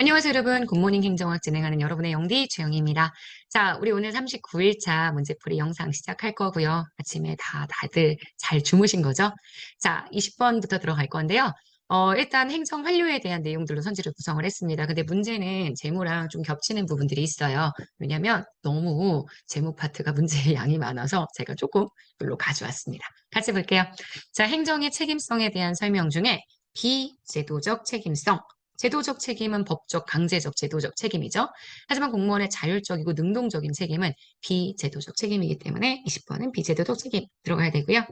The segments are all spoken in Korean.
안녕하세요, 여러분. 굿모닝 행정학 진행하는 여러분의 영디 주영입니다. 자, 우리 오늘 39일차 문제풀이 영상 시작할 거고요. 아침에 다 다들 잘 주무신 거죠? 자, 20번부터 들어갈 건데요. 어, 일단 행정 완료에 대한 내용들로 선지를 구성을 했습니다. 근데 문제는 재무랑 좀 겹치는 부분들이 있어요. 왜냐면 너무 재무 파트가 문제의 양이 많아서 제가 조금 별로 가져왔습니다. 같이 볼게요. 자, 행정의 책임성에 대한 설명 중에 비제도적 책임성, 제도적 책임은 법적, 강제적, 제도적 책임이죠. 하지만 공무원의 자율적이고 능동적인 책임은 비제도적 책임이기 때문에 20번은 비제도적 책임 들어가야 되고요.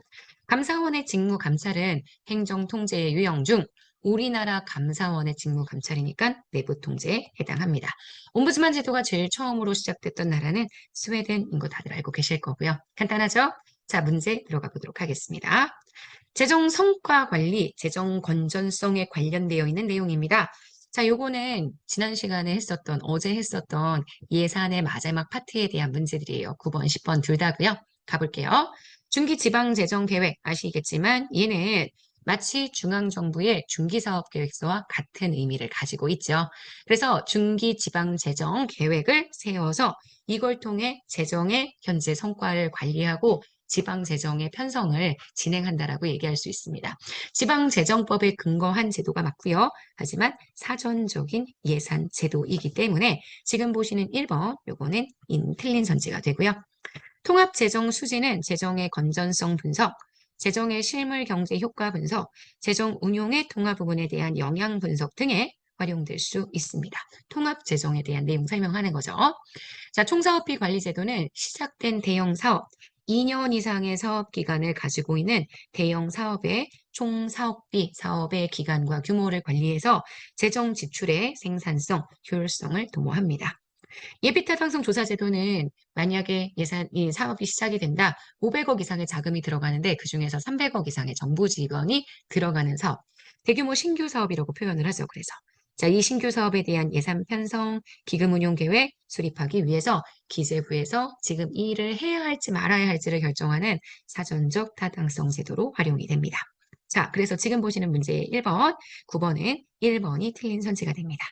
감사원의 직무 감찰은 행정 통제의 유형 중 우리나라 감사원의 직무 감찰이니까 내부 통제에 해당합니다. 옴부즈만 제도가 제일 처음으로 시작됐던 나라는 스웨덴인 거 다들 알고 계실 거고요. 간단하죠? 자, 문제 들어가 보도록 하겠습니다. 재정 성과 관리, 재정 건전성에 관련되어 있는 내용입니다. 자, 요거는 지난 시간에 했었던, 어제 했었던 예산의 마지막 파트에 대한 문제들이에요. 9번, 10번 둘 다고요. 가볼게요. 중기 지방 재정 계획 아시겠지만 얘는 마치 중앙정부의 중기사업계획서와 같은 의미를 가지고 있죠. 그래서 중기 지방 재정 계획을 세워서 이걸 통해 재정의 현재 성과를 관리하고 지방재정의 편성을 진행한다라고 얘기할 수 있습니다. 지방재정법에 근거한 제도가 맞고요. 하지만 사전적인 예산 제도이기 때문에 지금 보시는 1번 요거는 인 틀린 선지가 되고요. 통합재정 수지는 재정의 건전성 분석, 재정의 실물 경제 효과 분석, 재정 운용의 통합 부분에 대한 영향 분석 등에 활용될 수 있습니다. 통합 재정에 대한 내용 설명하는 거죠. 자, 총사업비 관리 제도는 시작된 대형 사업, 2년 이상의 사업 기간을 가지고 있는 대형 사업의 총 사업비, 사업의 기간과 규모를 관리해서 재정 지출의 생산성, 효율성을 도모합니다. 예비타당성 조사 제도는 만약에 예산, 이 사업이 시작이 된다, 500억 이상의 자금이 들어가는데 그 중에서 300억 이상의 정부 지원이 들어가는 사업, 대규모 신규 사업이라고 표현을 하죠. 그래서 자, 이 신규 사업에 대한 예산 편성, 기금 운용 계획 수립하기 위해서 기재부에서 지금 이 일을 해야 할지 말아야 할지를 결정하는 사전적 타당성 제도로 활용이 됩니다. 자, 그래서 지금 보시는 문제 1번, 9번은 1번이 틀린 선지가 됩니다.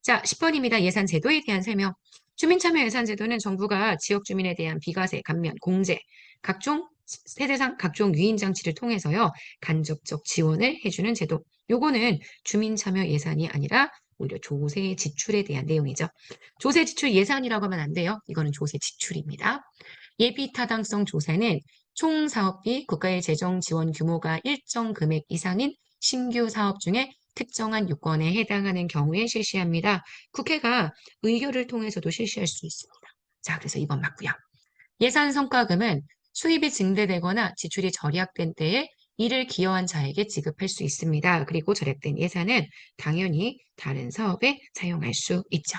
자, 10번입니다. 예산 제도에 대한 설명. 주민참여 예산 제도는 정부가 지역 주민에 대한 비과세, 감면, 공제, 각종 세대상 각종 유인 장치를 통해서요. 간접적 지원을 해주는 제도. 요거는 주민 참여 예산이 아니라 오히려 조세 지출에 대한 내용이죠. 조세 지출 예산이라고 하면 안 돼요. 이거는 조세 지출입니다. 예비 타당성 조사는 총 사업비 국가의 재정 지원 규모가 일정 금액 이상인 신규 사업 중에 특정한 요건에 해당하는 경우에 실시합니다. 국회가 의결을 통해서도 실시할 수 있습니다. 자, 그래서 이번 맞고요. 예산 성과금은 수입이 증대되거나 지출이 절약된 때에 이를 기여한 자에게 지급할 수 있습니다. 그리고 절약된 예산은 당연히 다른 사업에 사용할 수 있죠.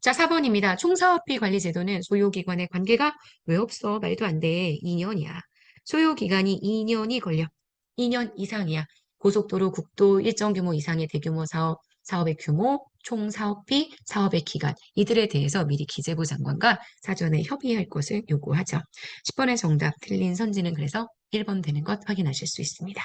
자, 4번입니다. 총사업비 관리 제도는 소요기관의 관계가 왜 없어? 말도 안 돼. 2년이야. 소요기간이 2년이 걸려. 2년 이상이야. 고속도로, 국도 일정 규모 이상의 대규모 사업, 사업의 규모, 총 사업비, 사업의 기간 이들에 대해서 미리 기재부 장관과 사전에 협의할 것을 요구하죠. 10번의 정답 틀린 선지는 그래서 1번 되는 것 확인하실 수 있습니다.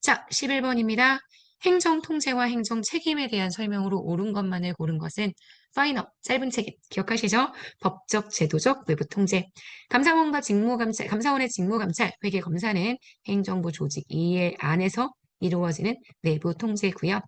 자, 11번입니다. 행정 통제와 행정 책임에 대한 설명으로 옳은 것만을 고른 것은 파이너, 짧은 책임, 기억하시죠? 법적, 제도적, 외부 통제. 감사원과 직무감찰, 감사원의 직무감찰, 회계검사는 행정부 조직 이해 안에서 이루어지는 내부 통제고요.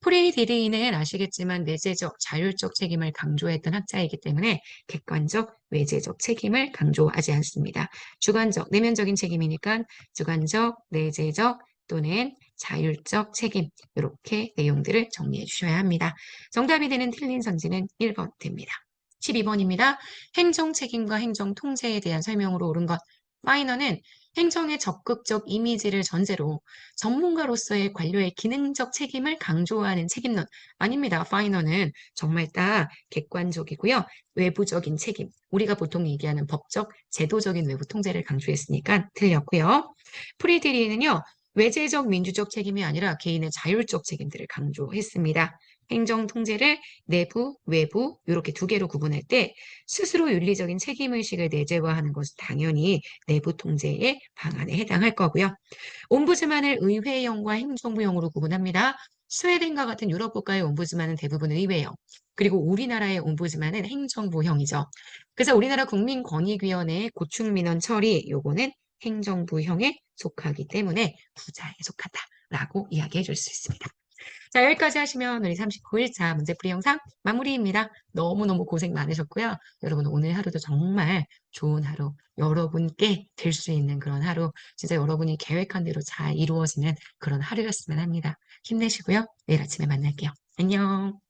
프리디리는 아시겠지만 내재적, 자율적 책임을 강조했던 학자이기 때문에 객관적, 외재적 책임을 강조하지 않습니다. 주관적, 내면적인 책임이니까 주관적, 내재적 또는 자율적 책임 이렇게 내용들을 정리해 주셔야 합니다. 정답이 되는 틀린 선지는 1번 됩니다. 12번입니다. 행정 책임과 행정 통제에 대한 설명으로 옳은 것. 파이너는 행정의 적극적 이미지를 전제로 전문가로서의 관료의 기능적 책임을 강조하는 책임론 아닙니다. 파이너는 정말 딱 객관적이고요. 외부적인 책임, 우리가 보통 얘기하는 법적, 제도적인 외부 통제를 강조했으니까 틀렸고요. 프리드리는요. 외재적 민주적 책임이 아니라 개인의 자율적 책임들을 강조했습니다. 행정 통제를 내부, 외부 이렇게 두 개로 구분할 때 스스로 윤리적인 책임의식을 내재화하는 것은 당연히 내부 통제의 방안에 해당할 거고요. 옴부즈만을 의회형과 행정부형으로 구분합니다. 스웨덴과 같은 유럽 국가의 옴부즈만은 대부분 의회예요. 그리고 우리나라의 옴부즈만은 행정부형이죠. 그래서 우리나라 국민권익위원회의 고충민원 처리 요거는 행정부형에 속하기 때문에 부자에 속한다라고 이야기해 줄 수 있습니다. 자, 여기까지 하시면 우리 39일차 문제풀이 영상 마무리입니다. 너무너무 고생 많으셨고요. 여러분 오늘 하루도 정말 좋은 하루, 여러분께 될 수 있는 그런 하루, 진짜 여러분이 계획한 대로 잘 이루어지는 그런 하루였으면 합니다. 힘내시고요. 내일 아침에 만날게요. 안녕.